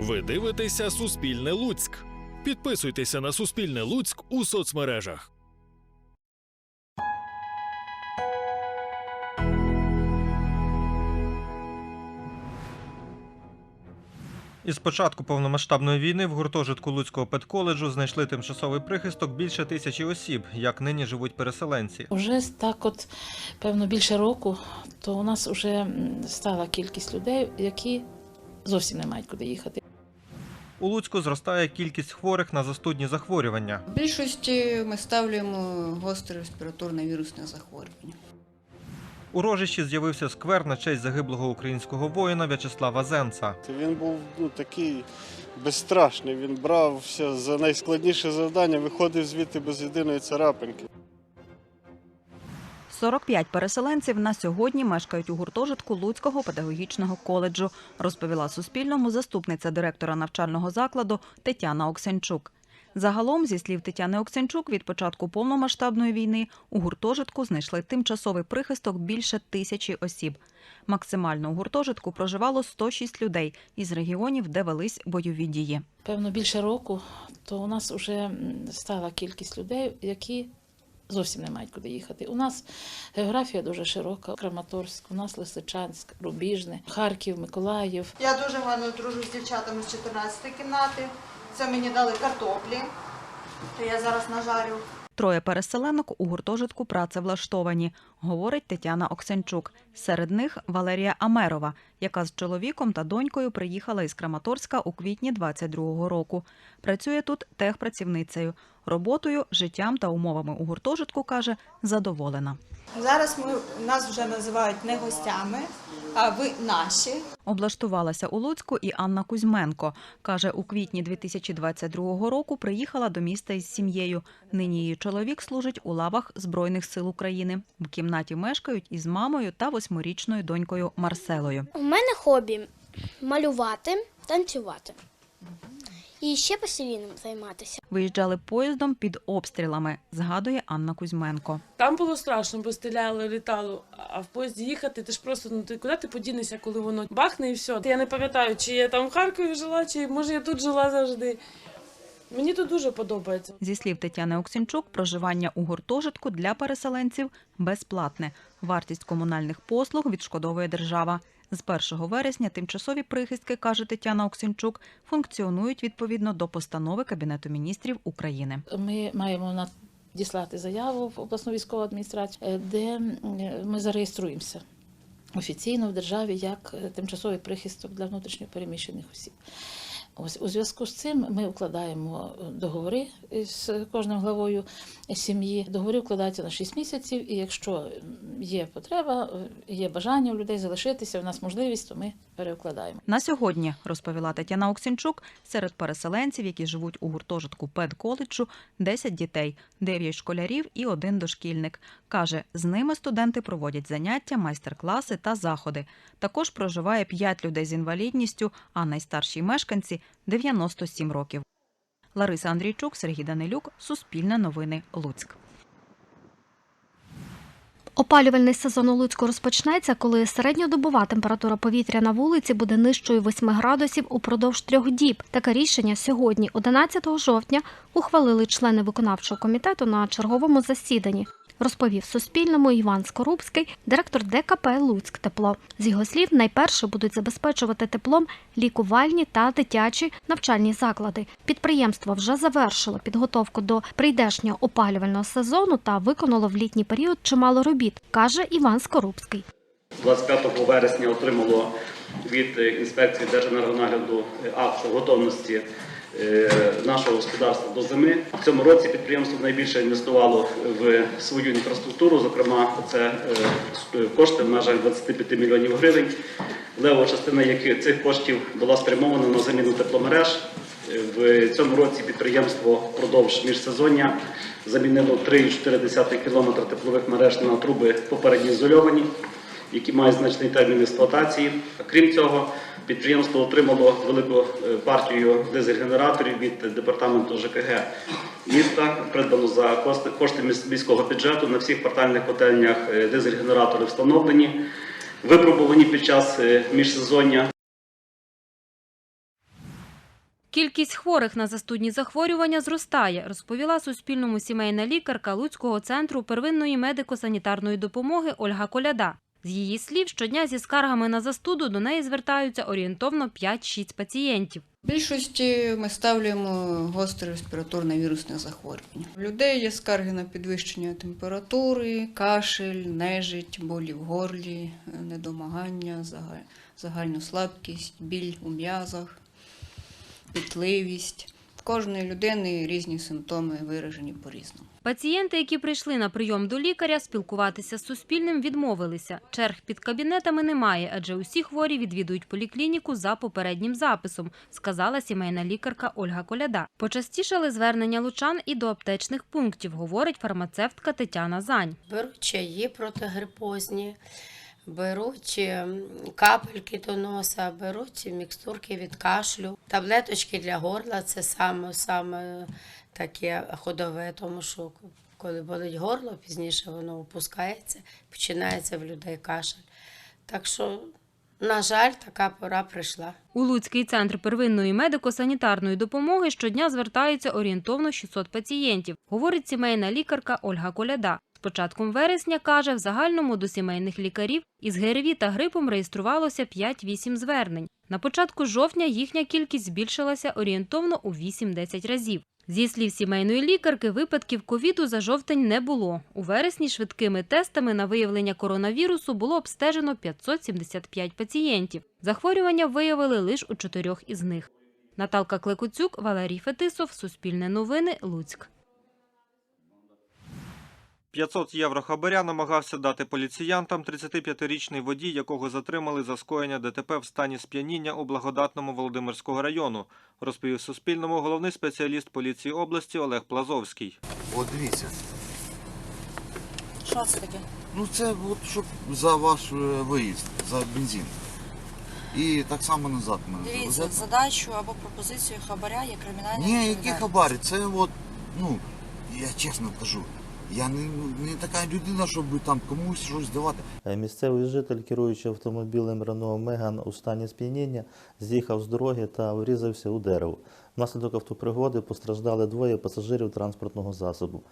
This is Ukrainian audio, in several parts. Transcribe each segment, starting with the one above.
Ви дивитеся Суспільне Луцьк. Підписуйтеся на Суспільне Луцьк у соцмережах. Із початку повномасштабної війни в гуртожитку Луцького педколеджу знайшли тимчасовий прихисток більше тисячі осіб, як нині живуть переселенці. Уже так, от певно, більше року, то у нас вже стала кількість людей, які зовсім не мають куди їхати. У Луцьку зростає кількість хворих на застудні захворювання. В більшості ми ставлюємо гостре респіраторне вірусне захворювання. У рожищі з'явився сквер на честь загиблого українського воїна В'ячеслава Зенца. Він був ну, такий безстрашний. Він брався за найскладніше завдання, виходив звідти без єдиної царапинки. 45 переселенців на сьогодні мешкають у гуртожитку Луцького педагогічного коледжу, розповіла Суспільному заступниця директора навчального закладу Тетяна Оксенчук. Загалом, зі слів Тетяни Оксенчук, від початку повномасштабної війни у гуртожитку знайшли тимчасовий прихисток більше тисячі осіб. Максимально у гуртожитку проживало 106 людей із регіонів, де велись бойові дії. Певно, більше року, то у нас вже стала кількість людей, які зовсім не мають куди їхати. У нас географія дуже широка: Краматорськ, у нас Лисичанськ, Рубіжне, Харків, Миколаїв. Я дуже гарно дружу з дівчатами з 14 кімнати. Це мені дали картоплі, то я зараз нажарю. Троє переселенок у гуртожитку працевлаштовані, говорить Тетяна Оксенчук. Серед них Валерія Амерова, яка з чоловіком та донькою приїхала із Краматорська у квітні 22-го року. Працює тут техпрацівницею. Роботою, життям та умовами у гуртожитку каже, задоволена. Зараз ми нас вже називають не гостями, а ви наші. Облаштувалася у Луцьку і Анна Кузьменко. Каже, у квітні 2022 року приїхала до міста із сім'єю. Нині її чоловік служить у лавах Збройних сил України. В кімнаті мешкають із мамою та восьмирічною донькою Марселою. У мене хобі малювати, танцювати. І ще посівінням займатися. Виїжджали поїздом під обстрілами, згадує Анна Кузьменко. Там було страшно, бо стріляли, літало. А в поїзді їхати, ти ж просто ну ти куди ти подінешся, коли воно бахне і все. Я не пам'ятаю, чи я там в Харкові жила, чи може я тут жила завжди. Мені тут дуже подобається. Зі слів Тетяни Оксінчук, проживання у гуртожитку для переселенців безплатне. Вартість комунальних послуг відшкодовує держава. З 1 вересня тимчасові прихистки, каже Тетяна Оксінчук, функціонують відповідно до постанови Кабінету міністрів України. Ми маємо надіслати заяву в обласну військову адміністрацію, е, де ми зареєструємося офіційно в державі як е, тимчасовий прихисток для внутрішньопереміщених осіб. Ось у зв'язку з цим ми укладаємо е, договори з кожним главою сім'ї. Договори укладаються на 6 місяців, і якщо є потреба, е, є бажання у людей залишитися, у нас можливість, то ми переукладаємо. На сьогодні, розповіла Тетяна Оксінчук, серед переселенців, які живуть у гуртожитку педколеджу, 10 дітей, 9 школярів і один дошкільник. Каже, з ними студенти проводять заняття, майстер-класи та заходи. Також проживає 5 людей з інвалідністю, а найстарші мешканці 97 років. Лариса Андрійчук, Сергій Данилюк, Суспільне новини, Луцьк. Опалювальний сезон у Луцьку розпочнеться, коли середньодобова температура повітря на вулиці буде нижчою 8 градусів упродовж трьох діб. Таке рішення сьогодні, 11 жовтня, ухвалили члени виконавчого комітету на черговому засіданні. Розповів Суспільному Іван Скорубський, директор ДКП Луцьк Тепло. З його слів, найперше будуть забезпечувати теплом лікувальні та дитячі навчальні заклади. Підприємство вже завершило підготовку до прийдешнього опалювального сезону та виконало в літній період чимало робіт, каже Іван Скорубський. 25 вересня отримало від е, інспекції Держенергонагляду е, акт готовності нашого господарства до зими. В цьому році підприємство найбільше інвестувало в свою інфраструктуру. Зокрема, це е, кошти в межах 25 мільйонів гривень. Лева частина яких цих коштів була спрямована на заміну тепломереж. Е, В цьому році підприємство впродовж міжсезоння замінило 3,4 км теплових мереж на труби попередньо ізольовані які мають значний термін експлуатації. Крім цього, підприємство отримало велику е, партію дизель-генераторів від департаменту ЖКГ міста. Придбано за кошти- міського бюджету на всіх портальних котельнях е, дизель-генератори встановлені, випробувані під час е, міжсезоння. Кількість хворих на застудні захворювання зростає, розповіла Суспільному сімейна лікарка Луцького центру первинної медико-санітарної допомоги Ольга Коляда. З її слів, щодня зі скаргами на застуду до неї звертаються орієнтовно 5-6 пацієнтів. В більшості ми ставлюємо гостре респіраторне вірусне захворювання. У людей є скарги на підвищення температури, кашель, нежить, болі в горлі, недомагання, загальну слабкість, біль у м'язах, пітливість. Кожної людини різні симптоми виражені по-різному. Пацієнти, які прийшли на прийом до лікаря, спілкуватися з Суспільним відмовилися. Черг під кабінетами немає, адже усі хворі відвідують поліклініку за попереднім записом, сказала сімейна лікарка Ольга Коляда. Почастішали звернення лучан і до аптечних пунктів, говорить фармацевтка Тетяна Зань. Беруть чаї протигрипозні, беруть капельки до носа, беруть мікстурки від кашлю, таблеточки для горла це саме, саме таке ходове, тому що коли болить горло, пізніше воно опускається, починається в людей кашель. Так що, на жаль, така пора прийшла. У Луцький центр первинної медико-санітарної допомоги щодня звертаються орієнтовно 600 пацієнтів, говорить сімейна лікарка Ольга Коляда. Початком вересня, каже, в загальному до сімейних лікарів із ГРВІ та грипом реєструвалося 5-8 звернень. На початку жовтня їхня кількість збільшилася орієнтовно у 8-10 разів. Зі слів сімейної лікарки, випадків ковіду за жовтень не було. У вересні швидкими тестами на виявлення коронавірусу було обстежено 575 пацієнтів. Захворювання виявили лише у чотирьох із них. Наталка Клекуцюк, Валерій Фетисов, Суспільне новини, Луцьк. 500 євро хабаря намагався дати поліціянтам 35-річний водій, якого затримали за скоєння ДТП в стані сп'яніння у благодатному Володимирського району, розповів Суспільному головний спеціаліст поліції області Олег Плазовський. От дивіться. Що це таке? Ну це от щоб за ваш е, виїзд, за бензин. І так само назад мене Дивіться, завезете. задачу або пропозицію хабаря є кримінальна Ні, які хабарі, це от, ну, я чесно кажу, я не, не така людина, щоб там комусь щось давати. Е, Місцевий житель, керуючи автомобілем Renault Меган у стані сп'яніння, з'їхав з дороги та врізався у дерево. Внаслідок автопригоди постраждали двоє пасажирів транспортного засобу.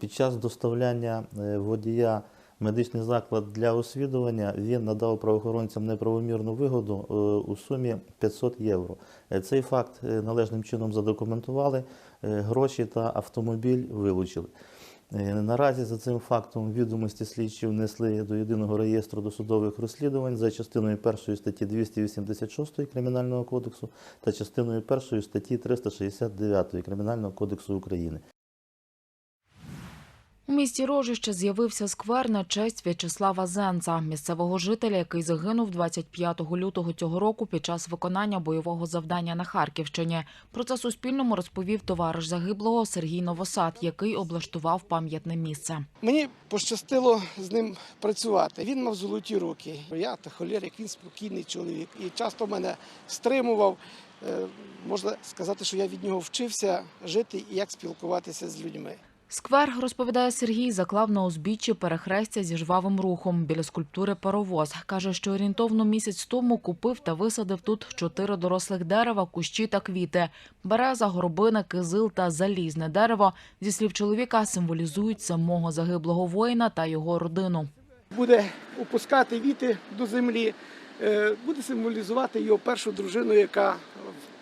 Під час доставляння е, водія медичний заклад для освідування він надав правоохоронцям неправомірну вигоду е, у сумі 500 євро. Е, Цей факт е, належним чином задокументували, е, гроші та автомобіль вилучили. Е, Наразі за цим фактом відомості слідчі внесли до єдиного реєстру досудових розслідувань за частиною 1 статті 286 Кримінального кодексу та частиною 1 статті 369 Кримінального кодексу України. У місті Рожище з'явився сквер на честь В'ячеслава Зенца, місцевого жителя, який загинув 25 лютого цього року під час виконання бойового завдання на Харківщині. Про це Суспільному розповів товариш загиблого Сергій Новосад, який облаштував пам'ятне місце. Мені пощастило з ним працювати. Він мав золоті руки. Я та холерик, він спокійний чоловік і часто мене стримував. Е, Можна сказати, що я від нього вчився жити і як спілкуватися з людьми. Сквер, розповідає Сергій, заклав на узбіччі перехрестя зі жвавим рухом біля скульптури паровоз. Каже, що орієнтовно місяць тому купив та висадив тут чотири дорослих дерева, кущі та квіти. Береза, горобина, кизил та залізне дерево, зі слів чоловіка, символізують самого загиблого воїна та його родину. Буде опускати віти до землі, е, буде символізувати його першу дружину, яка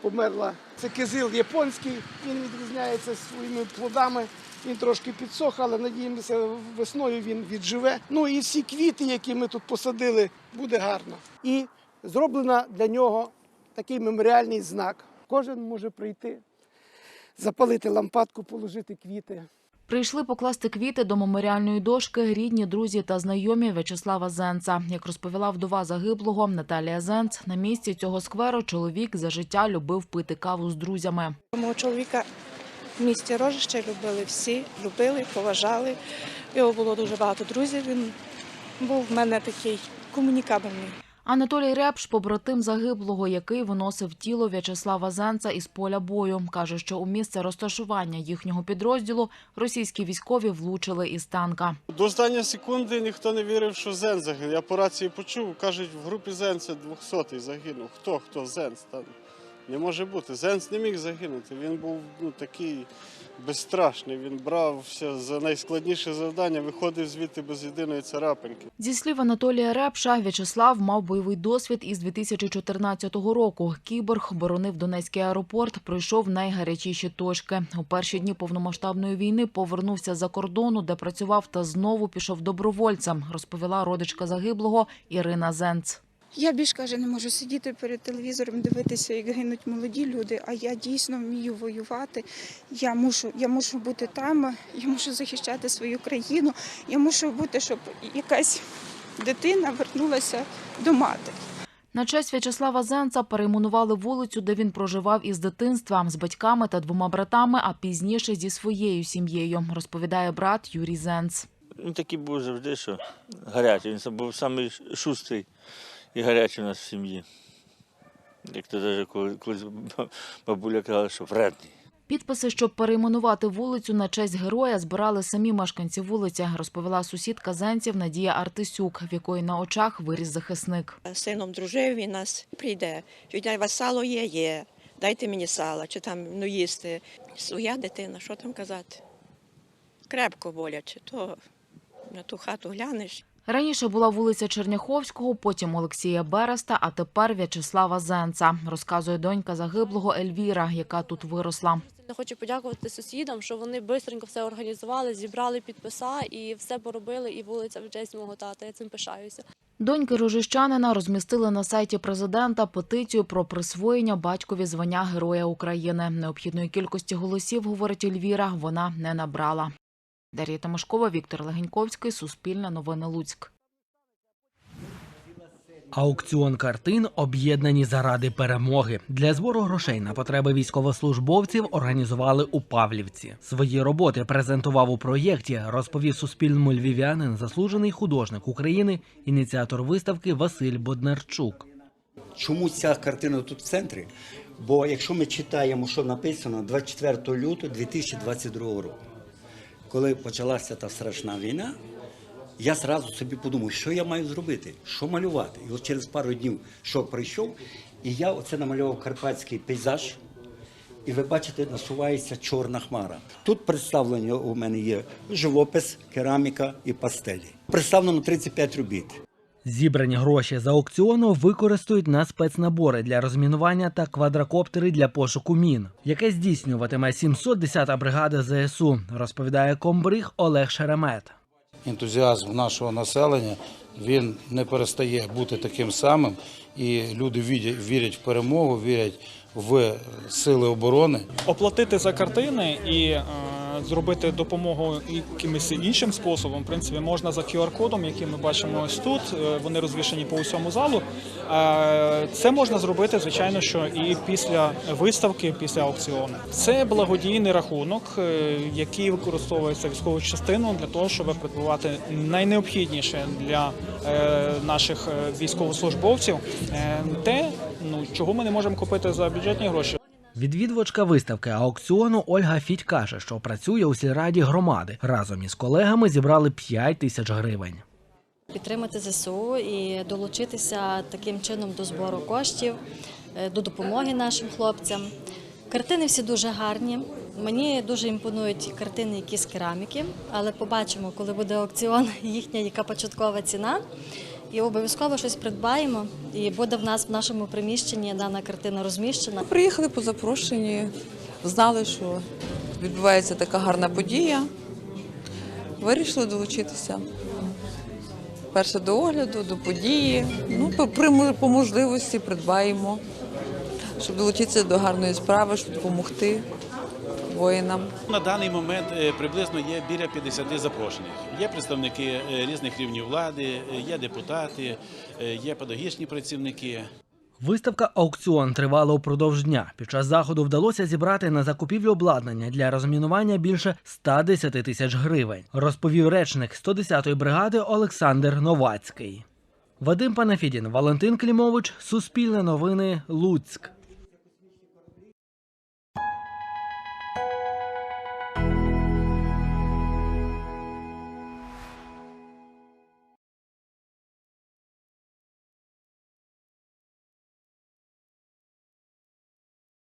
померла. Це кизил японський, він відрізняється своїми плодами. Він трошки підсох, але надіємося, весною він відживе. Ну і всі квіти, які ми тут посадили, буде гарно. І зроблено для нього такий меморіальний знак. Кожен може прийти, запалити лампадку, положити квіти. Прийшли покласти квіти до меморіальної дошки рідні, друзі та знайомі В'ячеслава Зенца. Як розповіла вдова загиблого Наталія Зенц, на місці цього скверу чоловік за життя любив пити каву з друзями. Мого чоловіка в місті Рожище любили всі, любили, поважали. Його було дуже багато друзів. Він був в мене такий комунікабельний. Анатолій Репш, побратим загиблого, який виносив тіло В'ячеслава Зенца із поля бою, каже, що у місце розташування їхнього підрозділу російські військові влучили із танка. До останньої секунди ніхто не вірив, що Зен загинув. Я по рації почув, кажуть, в групі Зен це 200-й загинув. Хто, хто Зен? Там Не може бути. Зенс не міг загинути. Він був ну, такий безстрашний. Він брався за найскладніше завдання, виходив звідти без єдиної царапинки. Зі слів Анатолія Репша, В'ячеслав мав бойовий досвід із 2014 року. Кіборг боронив Донецький аеропорт, пройшов найгарячіші точки. У перші дні повномасштабної війни повернувся за кордону, де працював та знову пішов добровольцем, розповіла родичка загиблого Ірина Зенц. Я більш каже, не можу сидіти перед телевізором, дивитися, як гинуть молоді люди. А я дійсно вмію воювати. Я мушу, я мушу бути там, я мушу захищати свою країну. Я мушу бути, щоб якась дитина вернулася до матері. На честь В'ячеслава Зенца перейменували вулицю, де він проживав із дитинства з батьками та двома братами, а пізніше зі своєю сім'єю, розповідає брат Юрій Зенц. Він такий був завжди, що гарячий. Він був самий шустрий і гарячий у нас в сім'ї. Як то коли- колись бабуля казала, що вредний. Підписи, щоб перейменувати вулицю на честь героя, збирали самі мешканці вулиці, розповіла сусідка Зенців Надія Артисюк, в якої на очах виріс захисник. Сином дружив, він нас прийде. Тетя, вас сало є? Є. Дайте мені сала, чи там ну їсти. Своя дитина, що там казати? Крепко боляче, то на ту хату глянеш. Раніше була вулиця Черняховського, потім Олексія Береста, а тепер В'ячеслава Зенца, розказує донька загиблого Ельвіра, яка тут виросла. Я хочу подякувати сусідам, що вони швидко все організували, зібрали підписа і все поробили. І вулиця в честь мого тата. Я цим пишаюся. Доньки рожищанина розмістили на сайті президента петицію про присвоєння батькові звання Героя України. Необхідної кількості голосів, говорить Ельвіра, вона не набрала. Дар'я Тимошкова, Віктор Легеньковський, Суспільне новини Луцьк. Аукціон картин об'єднані заради перемоги. Для збору грошей на потреби військовослужбовців організували у Павлівці. Свої роботи презентував у проєкті, розповів суспільному львів'янин, заслужений художник України, ініціатор виставки Василь Боднарчук. Чому ця картина тут в центрі? Бо якщо ми читаємо, що написано 24 лютого 2022 року, коли почалася та страшна війна, я зразу собі подумав, що я маю зробити, що малювати. І от через пару днів, що прийшов, і я оце намалював карпатський пейзаж. І ви бачите, насувається чорна хмара. Тут представлені у мене є живопис, кераміка і пастелі. Представлено 35 робіт. Зібрані гроші з аукціону використають на спецнабори для розмінування та квадрокоптери для пошуку мін, яке здійснюватиме 710-та бригада ЗСУ, розповідає комбриг Олег Шеремет. ентузіазм нашого населення він не перестає бути таким самим, і люди вірять, в перемогу, вірять в сили оборони. оплатити за картини і е, зробити допомогу якимось іншим способом. В принципі, можна за QR-кодом, який ми бачимо ось тут. е, Вони розвішені по усьому залу. Е, Це можна зробити, звичайно, що і після виставки, після аукціону. Це благодійний рахунок, який використовується військовою частиною для того, щоб придбати найнеобхідніше для наших військовослужбовців. Те, ну чого ми не можемо купити за бюджетні гроші. Відвідувачка виставки аукціону Ольга Фідь каже, що працює у сільраді громади. Разом із колегами зібрали 5 тисяч гривень. Підтримати ЗСУ і долучитися таким чином до збору коштів, е, до допомоги нашим хлопцям. Картини всі дуже гарні. Мені дуже імпонують картини, які з кераміки, але побачимо, коли буде аукціон, їхня яка початкова ціна. І обов'язково щось придбаємо. І буде в нас в нашому приміщенні дана картина розміщена. Приїхали по запрошенні, знали, що відбувається така гарна подія. Вирішили долучитися. Перше до огляду, до події. Ну, при- по можливості придбаємо, щоб долучитися до гарної справи, щоб допомогти воїнам. На даний момент е, приблизно є біля 50 запрошених. Є представники е, різних рівнів влади, е, є депутати, є педагогічні працівники. Виставка аукціон тривала упродовж дня. Під час заходу вдалося зібрати на закупівлю обладнання для розмінування більше 110 тисяч гривень, розповів речник 110-ї бригади Олександр Новацький. Вадим Панафідін, Валентин Клімович, Суспільне новини, Луцьк.